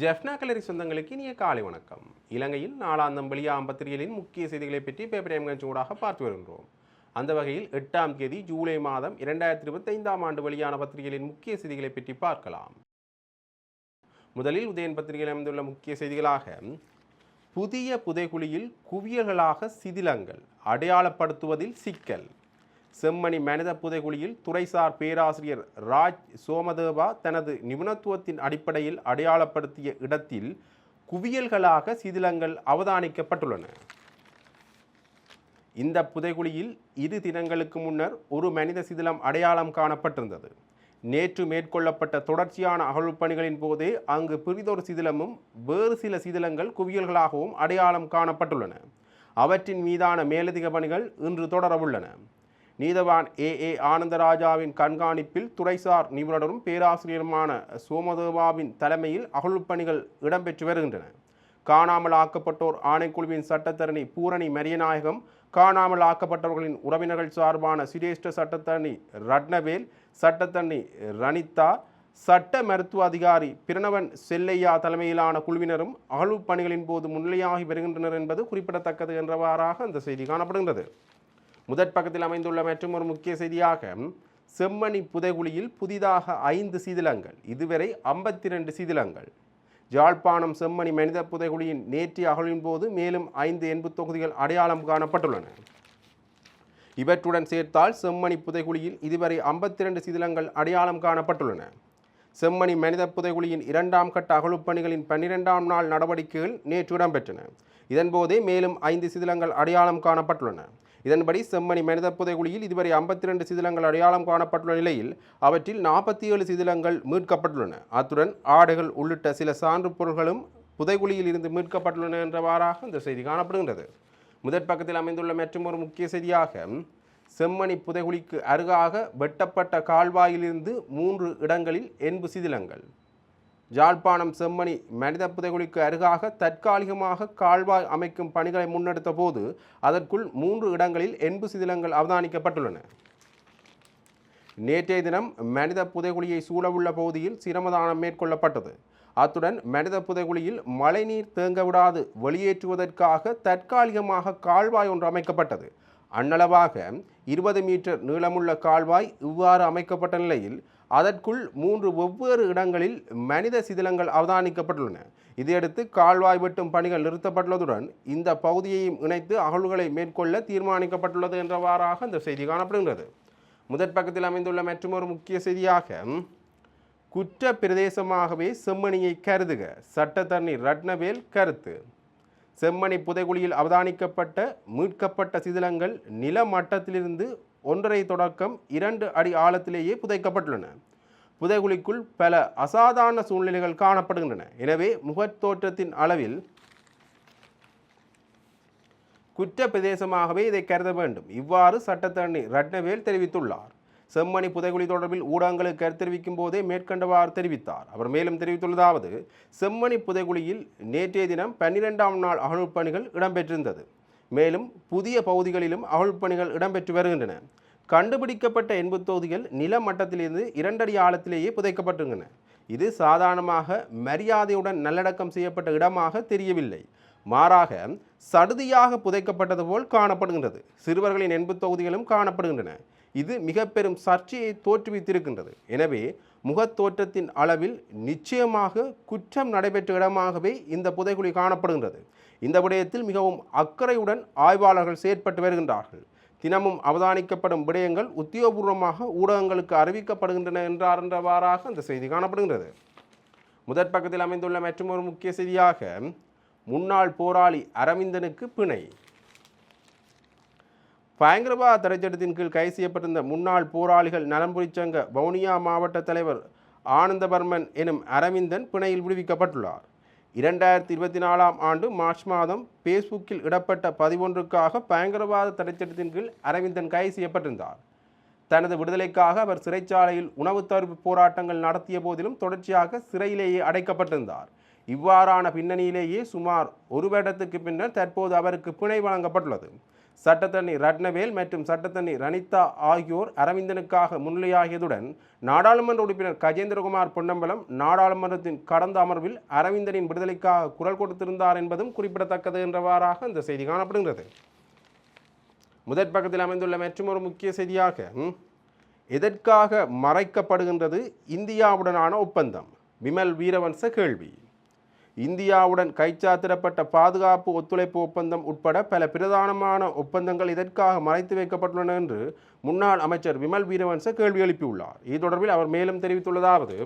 ஜெஃப்னா கலரி சொந்தங்களுக்கு இனிய காலை வணக்கம். இலங்கையில் நாலாம் தம்பளியா பத்திரிகைகளின் முக்கிய செய்திகளை பற்றி பேப்பர் ஊடாக பார்த்து வருகின்றோம். அந்த வகையில் எட்டாம் தேதி ஜூலை மாதம் இரண்டாயிரத்தி இருபத்தைந்தாம் ஆண்டு வெளியான பத்திரிகைகளின் முக்கிய செய்திகளை பற்றி பார்க்கலாம். முதலில் உதயன் பத்திரிகையில் அமைந்துள்ள முக்கிய செய்திகளாக புதிய புதைகுழியில் குவியல்களாக சிதிலங்கள் அடையாளப்படுத்துவதில் சிக்கல். செம்மணி மனித புதைகுழியில் துறைசார் பேராசிரியர் ராஜ் சோமதேவா தனது நிபுணத்துவத்தின் அடிப்படையில் அடையாளப்படுத்திய இடத்தில் குவியல்களாக சிதிலங்கள் அவதானிக்கப்பட்டுள்ளன. இந்த புதைகுழியில் இரு தினங்களுக்கு முன்னர் ஒரு மனித சிதிலம் அடையாளம் காணப்பட்டிருந்தது. நேற்று மேற்கொள்ளப்பட்ட தொடர்ச்சியான அகழ்வுப்பணிகளின் போதே அங்கு பிரிதொரு சிதிலமும் வேறு சில சிதிலங்கள் குவியல்களாகவும் அடையாளம் காணப்பட்டுள்ளன. அவற்றின் மீதான மேலதிக பணிகள் இன்று தொடரவுள்ளன. நீதவான் ஏ. ஏ. ஆனந்தராஜாவின் கண்காணிப்பில் துறைசார் நிபுணரும் பேராசிரியருமான சோமதேவாவின் தலைமையில் அகழ்வுப்பணிகள் இடம்பெற்று வருகின்றன. காணாமல் ஆக்கப்பட்டோர் ஆணைக்குழுவின் சட்டத்தரணி பூரணி மரியநாயகம் காணாமல் ஆக்கப்பட்டவர்களின் உறவினர்கள் சார்பான சிரேஷ்ட சட்டத்தரணி ரட்னவேல் சட்டத்தரணி ரனிதா சட்ட மருத்துவ அதிகாரி பிரணவன் செல்லையா தலைமையிலான குழுவினரும் அகழ்வுப் பணிகளின் போது முன்னிலையாகி வருகின்றனர் என்பது குறிப்பிடத்தக்கது என்றவாறாக அந்த செய்தி காணப்படுகின்றது. முதற் பக்கத்தில் அமைந்துள்ள மற்றும் ஒரு முக்கிய செய்தியாக செம்மணி புதைகுழியில் புதிதாக ஐந்து சீதிலங்கள் இதுவரை ஐம்பத்தி ரெண்டு சீதிலங்கள். ஜாழ்ப்பாணம் செம்மணி மனித புதைகுழியின் நேற்றைய அகழின் போது மேலும் ஐந்து எண்பு தொகுதிகள் அடையாளம் காணப்பட்டுள்ளன. இவற்றுடன் சேர்த்தால் செம்மணி புதைகுழியில் இதுவரை ஐம்பத்தி ரெண்டு சிதிலங்கள் அடையாளம் காணப்பட்டுள்ளன. செம்மணி மனித புதைகுழியின் இரண்டாம் கட்ட அகழ்வுப் பணிகளின் பன்னிரெண்டாம் நாள் நடவடிக்கைகள் நேற்று இடம்பெற்றன. இதன்போதே மேலும் ஐந்து சிதிலங்கள் அடையாளம் காணப்பட்டுள்ளன. இதன்படி செம்மணி மனித புதைகுழியில் இதுவரை ஐம்பத்தி ரெண்டு சிதிலங்கள் அடையாளம் காணப்பட்டுள்ள நிலையில் அவற்றில் நாற்பத்தி ஏழு சிதிலங்கள் மீட்கப்பட்டுள்ளன. அத்துடன் ஆடுகள் உள்ளிட்ட சில சான்று பொருள்களும் புதைகுழியில் இருந்து மீட்கப்பட்டுள்ளன என்றவாறாக இந்த செய்தி காணப்படுகின்றது. முதற் பக்கத்தில் அமைந்துள்ள மற்றும் ஒரு முக்கிய செய்தியாக செம்மணி புதைகுழிக்கு அருகாக வெட்டப்பட்ட கால்வாயிலிருந்து மூன்று இடங்களில் என்பு சிதிலங்கள். ஜாழ்ப்பாணம் செம்மணி மனித புதைகுழிக்கு அருகாக தற்காலிகமாக கால்வாய் அமைக்கும் பணிகளை முன்னெடுத்த போது அதற்குள் மூன்று இடங்களில் எண்பு சிதிலங்கள் அவதானிக்கப்பட்டுள்ளன. நேற்றைய தினம் மனித புதைகுழியை சூழவுள்ள பகுதியில் சிரமதானம் மேற்கொள்ளப்பட்டது. அத்துடன் மனித புதைகுழியில் மழைநீர் தேங்க விடாது வெளியேற்றுவதற்காக தற்காலிகமாக கால்வாய் ஒன்று அமைக்கப்பட்டது. அன்னளவாக இருபது மீட்டர் நீளமுள்ள கால்வாய் இவ்வாறு அமைக்கப்பட்ட நிலையில் அதற்குள் மூன்று வெவ்வேறு இடங்களில் மனித சிதிலங்கள் அவதானிக்கப்பட்டுள்ளன. இதையடுத்து கால்வாய் வெட்டும் பணிகள் நிறுத்தப்பட்டுள்ளதுடன் இந்த பகுதியையும் இணைத்து அகழ்வுகளை மேற்கொள்ள தீர்மானிக்கப்பட்டுள்ளது என்றவாறாக இந்த செய்தி காணப்படுகிறது முதற் பக்கத்தில் அமைந்துள்ள மற்றொரு முக்கிய செய்தியாக குற்ற பிரதேசமாகவே செம்மணியை கருதுக சட்டத்தரணி ரட்னவேல் கருத்து. செம்மணி புதைகுழியில் அவதானிக்கப்பட்ட மீட்கப்பட்ட சிதிலங்கள் நில மட்டத்திலிருந்து ஒன்றரை தொடக்கம் இரண்டு அடி ஆழத்திலேயே புதைக்கப்பட்டுள்ளன. புதைகுழிக்குள் பல அசாதாரண சூழ்நிலைகள் காணப்படுகின்றன. எனவே முகத்தோற்றத்தின் அளவில் குற்ற பிரதேசமாகவே இதை கருத வேண்டும். இவ்வாறு சட்டத்தரணி ரட்னவேல் தெரிவித்துள்ளார். செம்மணி புதைகுழி தொடர்பில் ஊடகங்களுக்கு கருத்து தெரிவிக்கும் போதே மேற்கண்டவாறு தெரிவித்தார். அவர் மேலும் தெரிவித்துள்ளதாவது செம்மணி புதைகுழியில் நேற்றைய தினம் பன்னிரெண்டாம் நாள் அகழ்வுப் பணிகள் இடம்பெற்றிருந்தது. மேலும் புதிய பகுதிகளிலும் அகழ்ப்பணிகள் இடம்பெற்று வருகின்றன. கண்டுபிடிக்கப்பட்ட எண்பத்தொகுதிகள் நில மட்டத்திலிருந்து இரண்டடி ஆழத்திலேயே புதைக்கப்பட்டுள்ளன இது சாதாரணமாக மரியாதையுடன் நல்லடக்கம் செய்யப்பட்ட இடமாக தெரியவில்லை. மாறாக சடுதியாக புதைக்கப்பட்டது போல் காணப்படுகின்றது. சிறுவர்களின் எண்பு தொகுதிகளும் காணப்படுகின்றன. இது மிக பெரும் சர்ச்சையை தோற்றுவித்திருக்கின்றது. எனவே முகத்தோற்றத்தின் அளவில் நிச்சயமாக குற்றம் நடைபெற்ற இடமாகவே இந்த புதைகுழி காணப்படுகின்றது. இந்த விடயத்தில் மிகவும் அக்கறையுடன் ஆய்வாளர்கள் செயற்பட்டு வருகின்றார்கள். தினமும் அவதானிக்கப்படும் விடயங்கள் உத்தியோகபூர்வமாக ஊடகங்களுக்கு அறிவிக்கப்படுகின்றன என்றார் என்றவாறாக அந்த செய்தி காணப்படுகின்றது. முதற் பக்கத்தில் அமைந்துள்ள மற்றொரு முக்கிய செய்தியாக முன்னாள் போராளி அரவிந்தனுக்கு பிணை. பயங்கரவாத தடைச்சட்டத்தின் கீழ் கைது செய்யப்பட்டிருந்த முன்னாள் போராளிகள் நலம்புரிச் சங்க வவுனியா மாவட்ட தலைவர் ஆனந்தவர்மன் எனும் அரவிந்தன் பிணையில் விடுவிக்கப்பட்டுள்ளார். இரண்டாயிரத்தி இருபத்தி நாலாம் ஆண்டு மார்ச் மாதம் ஃபேஸ்புக்கில் இடப்பட்ட பதிவொன்றுக்காக பயங்கரவாத தடைச்சட்டத்தின் கீழ் அரவிந்தன் கைது செய்யப்பட்டிருந்தார். தனது விடுதலைக்காக அவர் சிறைச்சாலையில் உணவு தருப்பு போராட்டங்கள் நடத்திய போதிலும் தொடர்ச்சியாக சிறையிலேயே அடைக்கப்பட்டிருந்தார். இவ்வாறான பின்னணியிலேயே சுமார் ஒரு வருடத்துக்கு பின்னர் தற்போது அவருக்கு பிணை வழங்கப்பட்டுள்ளது. சட்டத்தண்ணி ரட்னவேல் மற்றும் சட்டத்தண்ணி ரனிதா ஆகியோர் அரவிந்தனுக்காக முன்னிலையாகியதுடன் நாடாளுமன்ற உறுப்பினர் கஜேந்திரகுமார் பொன்னம்பலம் நாடாளுமன்றத்தின் கடந்த அமர்வில் அரவிந்தனின் விடுதலைக்காக குரல் கொடுத்திருந்தார் என்பதும் குறிப்பிடத்தக்கது என்றவாறாக இந்த செய்தி காணப்படுகிறது முதற் பக்கத்தில் அமைந்துள்ள மற்றொரு முக்கிய செய்தியாக எதற்காக மறைக்கப்படுகின்றது இந்தியாவுடனான ஒப்பந்தம்? விமல் வீரவன்ச கேள்வி. இந்தியாவுடன் கைச்சாத்திடப்பட்ட பாதுகாப்பு ஒத்துழைப்பு ஒப்பந்தம் உட்பட பல பிரதானமான ஒப்பந்தங்கள் இதற்காக மறைத்து வைக்கப்பட்டுள்ளன என்று முன்னாள் அமைச்சர் விமல் வீரவன்ச கேள்வி எழுப்பியுள்ளார். இது தொடர்பில் அவர் மேலும் தெரிவித்துள்ளதாவது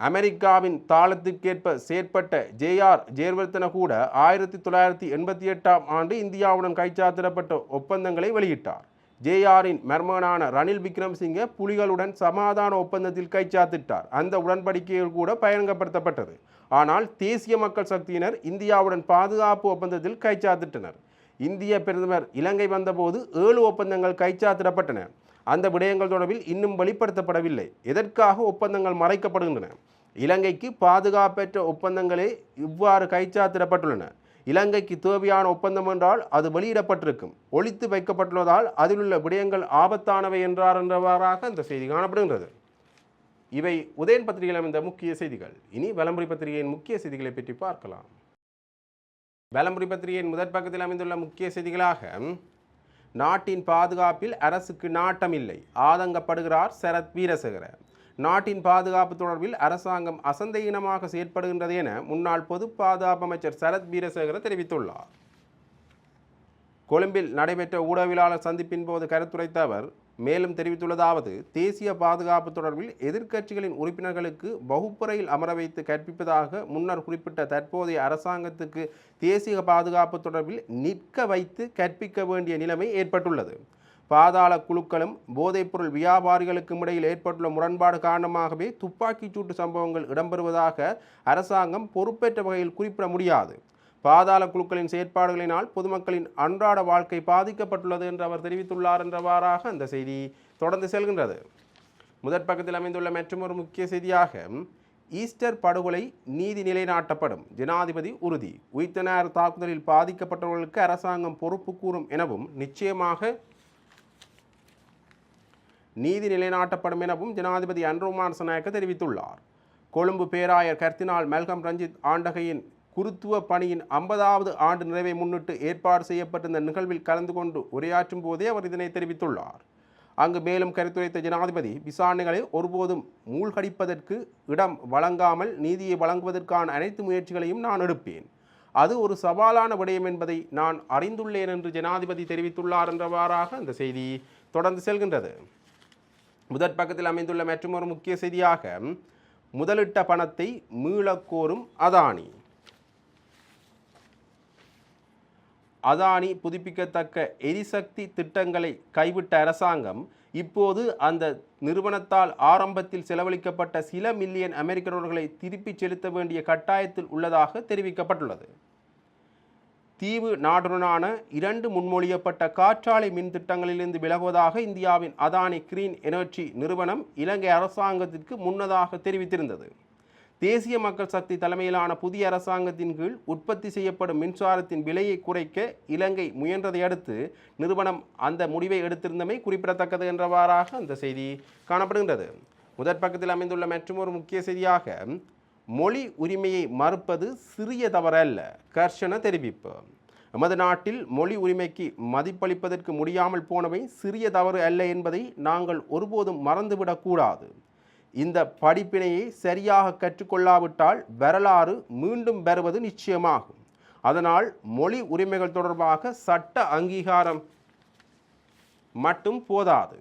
அமெரிக்காவின் தாளத்துக்கேற்ப செயற்பட்ட ஜேஆர் ஜேர்வர்த்தன கூட ஆயிரத்தி தொள்ளாயிரத்தி எண்பத்தி எட்டாம் ஆண்டு இந்தியாவுடன் கைச்சாத்திடப்பட்ட ஒப்பந்தங்களை வெளியிட்டார். ஜேஆரின் மர்மனான ரணில் விக்ரம்சிங்கை புலிகளுடன் சமாதான ஒப்பந்தத்தில் கைச்சாத்திட்டார். அந்த உடன்படிக்கைகள் கூட பயன்படுத்தப்பட்டது ஆனால் தேசிய மக்கள் சக்தியினர் இந்தியாவுடன் பாதுகாப்பு ஒப்பந்தத்தில் கைச்சாத்திட்டனர். இந்திய பிரதமர் இலங்கை வந்தபோது ஏழு ஒப்பந்தங்கள் கைச்சாத்திடப்பட்டன. அந்த விடயங்கள் தொடர்பில் இன்னும் வெளிப்படுத்தப்படவில்லை. எதற்காக ஒப்பந்தங்கள் மறைக்கப்படுகின்றன? இலங்கைக்கு பாதுகாப்பற்ற ஒப்பந்தங்களே இவ்வாறு கைச்சாத்திடப்பட்டுள்ளன. இலங்கைக்கு தேவையான ஒப்பந்தம் என்றால் அது வெளியிடப்பட்டிருக்கும். ஒழித்து வைக்கப்பட்டுள்ளதால் அதில் உள்ள விடயங்கள் ஆபத்தானவை என்றார் என்றவாறாக இந்த செய்தி காணப்படுகின்றது. இவை உதயன் பத்திரிகையில் அமைந்த முக்கிய செய்திகள். இனி வலம்புரி பத்திரிகையின் முக்கிய செய்திகளை பற்றி பார்க்கலாம். வலம்புரி பத்திரிகையின் முதற் பக்கத்தில் அமைந்துள்ள முக்கிய செய்திகளாக நாட்டின் பாதுகாப்பில் அரசுக்கு நாட்டமில்லை. ஆதங்கப்படுகிறார் சரத் வீரசேகர. நாட்டின் பாதுகாப்பு தொடர்பில் அரசாங்கம் அசந்தையினமாக செயற்படுகின்றது என முன்னாள் பொது பாதுகாப்பு அமைச்சர் சரத் வீரசேகர தெரிவித்துள்ளார். கொழும்பில் நடைபெற்ற ஊடகவியலாளர் சந்திப்பின் போது கருத்துரைத்த அவர் மேலும் தெரிவித்துள்ளதாவது தேசிய பாதுகாப்பு தொடர்பில் எதிர்க்கட்சிகளின் உறுப்பினர்களுக்கு வகுப்பறையில் அமர வைத்து கற்பிப்பதாக முன்னர் குறிப்பிட்ட தற்போதைய அரசாங்கத்துக்கு தேசிய பாதுகாப்பு தொடர்பில் நிற்க வைத்து கற்பிக்க வேண்டிய நிலைமை ஏற்பட்டுள்ளது. பாதாள குழுக்களும் போதைப்பொருள் வியாபாரிகளுக்கும் இடையில் ஏற்பட்டுள்ள முரண்பாடு காரணமாகவே துப்பாக்கிச் சூட்டு சம்பவங்கள் இடம்பெறுவதாக அரசாங்கம் பொறுப்பேற்ற வகையில் குறிப்பிட முடியாது. பாதாள குழுக்களின் செயற்பாடுகளினால் பொதுமக்களின் அன்றாட வாழ்க்கை பாதிக்கப்பட்டுள்ளது என்று அவர் தெரிவித்துள்ளார் என்றவாறாக அந்த செய்தி தொடர்ந்து செல்கின்றது. முதற் பக்கத்தில் அமைந்துள்ள மற்றொரு முக்கிய செய்தியாக ஈஸ்டர் படுகொலை நீதி நிலைநாட்டப்படும் ஜனாதிபதி உறுதி உயிர்த்தனார் தாக்குதலில் பாதிக்கப்பட்டவர்களுக்கு அரசாங்கம் பொறுப்பு கூறும் எனவும் நிச்சயமாக நீதி நிலைநாட்டப்படும் எனவும் ஜனாதிபதி அன்ரோமான் சனாயக்க தெரிவித்துள்ளார். கொழும்பு பேராயர் கர்த்தினால் மெல்கம் ரஞ்சித் ஆண்டகையின் குருத்துவ பணியின் ஐம்பதாவது ஆண்டு நிறைவை முன்னிட்டு ஏற்பாடு செய்யப்பட்டிருந்த நிகழ்வில் கலந்து கொண்டு உரையாற்றும் போதே அவர் இதனை தெரிவித்துள்ளார். அங்கு மேலும் கருத்துரைத்த ஜனாதிபதி விசாரணைகளை ஒருபோதும் மூழ்கடிப்பதற்கு இடம் வழங்காமல் நீதியை வழங்குவதற்கான அனைத்து முயற்சிகளையும் நான் எடுப்பேன். அது ஒரு சவாலான விடயம் என்பதை நான் அறிந்துள்ளேன் என்று ஜனாதிபதி தெரிவித்துள்ளார் என்றவாறாக அந்த செய்தி தொடர்ந்து செல்கின்றது. முதற் பக்கத்தில் அமைந்துள்ள மற்றொரு முக்கிய செய்தியாக முதலிட்ட பணத்தை மீளக் கோரும் அதானி. அதானி புதுப்பிக்கத்தக்க எரிசக்தி திட்டங்களை கைவிட்ட அரசாங்கம் இப்போது அந்த நிறுவனத்தால் ஆரம்பத்தில் செலவழிக்கப்பட்ட சில மில்லியன் அமெரிக்க டாலர்களை திருப்பிச் செலுத்த வேண்டிய கட்டாயத்தில் உள்ளதாக தெரிவிக்கப்பட்டுள்ளது. தீவு நாடுடனான இரண்டு முன்மொழியப்பட்ட காற்றாலை மின் திட்டங்களிலிருந்து விலகுவதாக இந்தியாவின் அதானி கிரீன் எனர்ஜி நிறுவனம் இலங்கை அரசாங்கத்திற்கு முன்னதாக தெரிவித்திருந்தது. தேசிய மக்கள் சக்தி தலைமையிலான புதிய அரசாங்கத்தின் கீழ் உற்பத்தி செய்யப்படும் மின்சாரத்தின் விலையை குறைக்க இலங்கை முயன்றதை அடுத்து நிறுவனம் அந்த முடிவை எடுத்திருந்தமை குறிப்பிடத்தக்கது என்றவாறாக அந்த செய்தி காணப்படுகின்றது. முதற் பக்கத்தில் அமைந்துள்ள மற்றொரு முக்கிய செய்தியாக மொழி உரிமையை மறுப்பது சிறிய தவறல்ல. கர்ஷன தெரிவிப்பு. எமது நாட்டில் மொழி உரிமைக்கு மதிப்பளிப்பதற்கு முடியாமல் போனவை சிறிய தவறு அல்ல என்பதை நாங்கள் ஒருபோதும் மறந்துவிடக்கூடாது இந்த படிப்பினையை சரியாக கற்றுக்கொள்ளாவிட்டால் வரலாறு மீண்டும் பெறுவது நிச்சயமாகும். அதனால் மொழி உரிமைகள் தொடர்பாக சட்ட அங்கீகாரம் மட்டும் போதாது.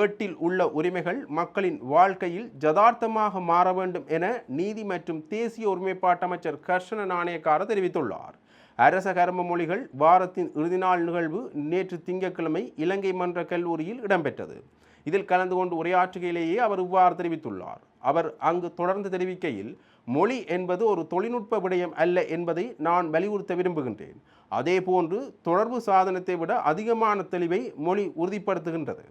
ஏட்டில் உள்ள உரிமைகள் மக்களின் வாழ்க்கையில் ஜதார்த்தமாக மாற வேண்டும் என நீதி மற்றும் தேசிய ஒருமைப்பாட்டு அமைச்சர் கர்ஷன நாணயக்கார தெரிவித்துள்ளார். அரச கர்ம மொழிகள் வாரத்தின் இறுதி நாள் நிகழ்வு நேற்று திங்கட்கிழமை இலங்கை மன்ற கல்லூரியில் இடம்பெற்றது. இதில் கலந்து கொண்டு உரையாற்றுகையிலேயே அவர் இவ்வாறு தெரிவித்துள்ளார். அவர் அங்கு தொடர்ந்து தெரிவிக்கையில் மொழி என்பது ஒரு தொழில்நுட்ப விடயம் அல்ல என்பதை நான் வலியுறுத்த விரும்புகின்றேன். அதேபோன்று தொடர்பு சாதனத்தை விட அதிகமான தெளிவை மொழி உறுதிப்படுத்துகின்றது.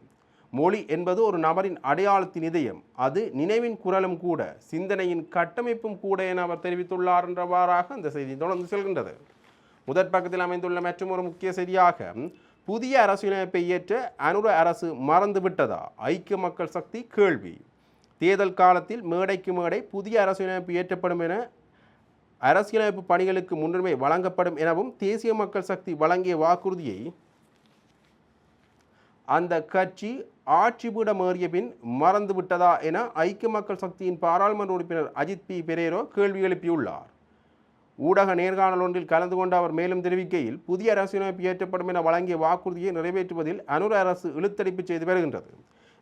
மொழி என்பது ஒரு நபரின் அடையாளத்தின் இதயம். அது நினைவின் குரலும் கூட சிந்தனையின் கட்டமைப்பும் கூட என அவர் தெரிவித்துள்ளார் என்றவாறாக அந்த செய்தி தொடர்ந்து செல்கின்றது. முதற் பக்கத்தில் அமைந்துள்ள மற்றும் ஒரு முக்கிய செய்தியாக புதிய அரசியலமைப்பை ஏற்ற அனுர அரசு மறந்துவிட்டதா ஐக்கிய மக்கள் சக்தி கேள்வி. தேர்தல் காலத்தில் மேடைக்கு மேடை புதிய அரசியலமைப்பு ஏற்றப்படும் என அரசியலமைப்பு பணிகளுக்கு முன்னுரிமை வழங்கப்படும் எனவும் தேசிய மக்கள் சக்தி வழங்கிய வாக்குறுதியை அந்த கட்சி ஆட்சி ஏறிய பின் மறந்துவிட்டதா என ஐக்கிய மக்கள் சக்தியின் பாராளுமன்ற உறுப்பினர் அஜித் பி. பெரேரோ கேள்வி எழுப்பியுள்ளார். ஊடக நேர்காணல் ஒன்றில் கலந்து கொண்ட அவர் மேலும் தெரிவிக்கையில் புதிய அரசியலமைப்பு ஏற்றப்படும் என வழங்கிய வாக்குறுதியை நிறைவேற்றுவதில் அனுர அரசு இழுத்தடிப்பு செய்து வருகின்றது.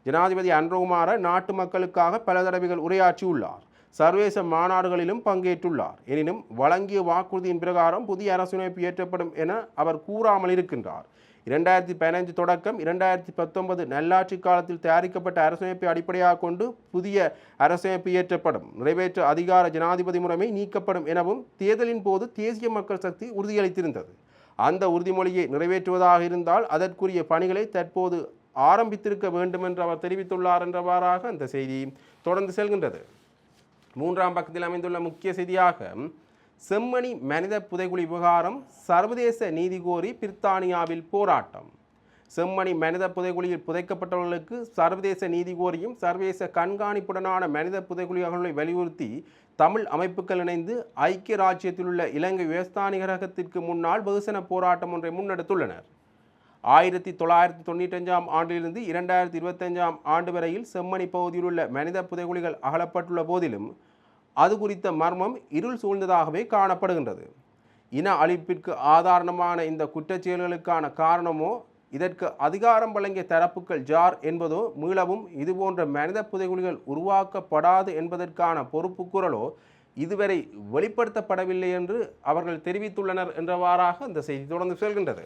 ஜனாதிபதி அன்றகுமார நாட்டு மக்களுக்காக பல தடவைகள் உரையாற்றியுள்ளார். சர்வதேச மாநாடுகளிலும் பங்கேற்றுள்ளார். எனினும் வழங்கிய வாக்குறுதியின் பிரகாரம் புதிய அரசியலமைப்பு ஏற்றப்படும் என அவர் கூறாமல் இருக்கின்றார். இரண்டாயிரத்தி பதினைந்து தொடக்கம் இரண்டாயிரத்தி பத்தொன்பது நல்லாட்சி காலத்தில் தயாரிக்கப்பட்ட அரசமைப்பை அடிப்படையாக கொண்டு புதிய அரசமைப்பு இயற்றப்படும். நிறைவேற்ற அதிகார ஜனாதிபதி முறைமை நீக்கப்படும் எனவும் தேர்தலின் போது தேசிய மக்கள் சக்தி உறுதியளித்திருந்தது. அந்த உறுதிமொழியை நிறைவேற்றுவதாக இருந்தால் அதற்குரிய பணிகளை தற்போது ஆரம்பித்திருக்க வேண்டும் என்று அவர் தெரிவித்துள்ளார் என்றவாறாக அந்த செய்தி தொடர்ந்து செல்கின்றது. மூன்றாம் பக்கத்தில் அமைந்துள்ள முக்கிய செய்தியாக செம்மணி மனித புதைகுழி விவகாரம் சர்வதேச நீதி கோரி பிரித்தானியாவில் போராட்டம். செம்மணி மனித புதைகுழியில் புதைக்கப்பட்டவர்களுக்கு சர்வதேச நீதி கோரியும் சர்வதேச கண்காணிப்புடனான மனித புதைகுழிகளை வலியுறுத்தி தமிழ் அமைப்புகள் இணைந்து ஐக்கிய ராஜ்யத்தில் உள்ள இலங்கை விவஸ்தானிகரகத்திற்கு முன்னால் வெகுசன போராட்டம் ஒன்றை முன்னெடுத்துள்ளனர். ஆயிரத்தி தொள்ளாயிரத்தி தொண்ணூற்றஞ்சாம் ஆண்டிலிருந்து இரண்டாயிரத்தி இருபத்தஞ்சாம் ஆண்டு வரையில் செம்மணி பகுதியில் உள்ள மனித புதைகுழிகள் அகலப்பட்டுள்ள போதிலும் அது குறித்த மர்மம் இருள் சூழ்ந்ததாகவே காணப்படுகின்றது. இன அழிப்பிற்கு ஆதாரணமான இந்த குற்றச்செயல்களுக்கான காரணமோ இதற்கு அதிகாரம் வழங்கிய தரப்புகள் ஜார் என்பதோ மீளவும் இதுபோன்ற மனித புதைகுழிகள் உருவாக்கப்படாது என்பதற்கான பொறுப்பு குரலோ இதுவரை வெளிப்படுத்தப்படவில்லை என்று அவர்கள் தெரிவித்துள்ளனர் என்றவாறாக இந்த செய்தி தொடர்ந்து செல்கின்றது.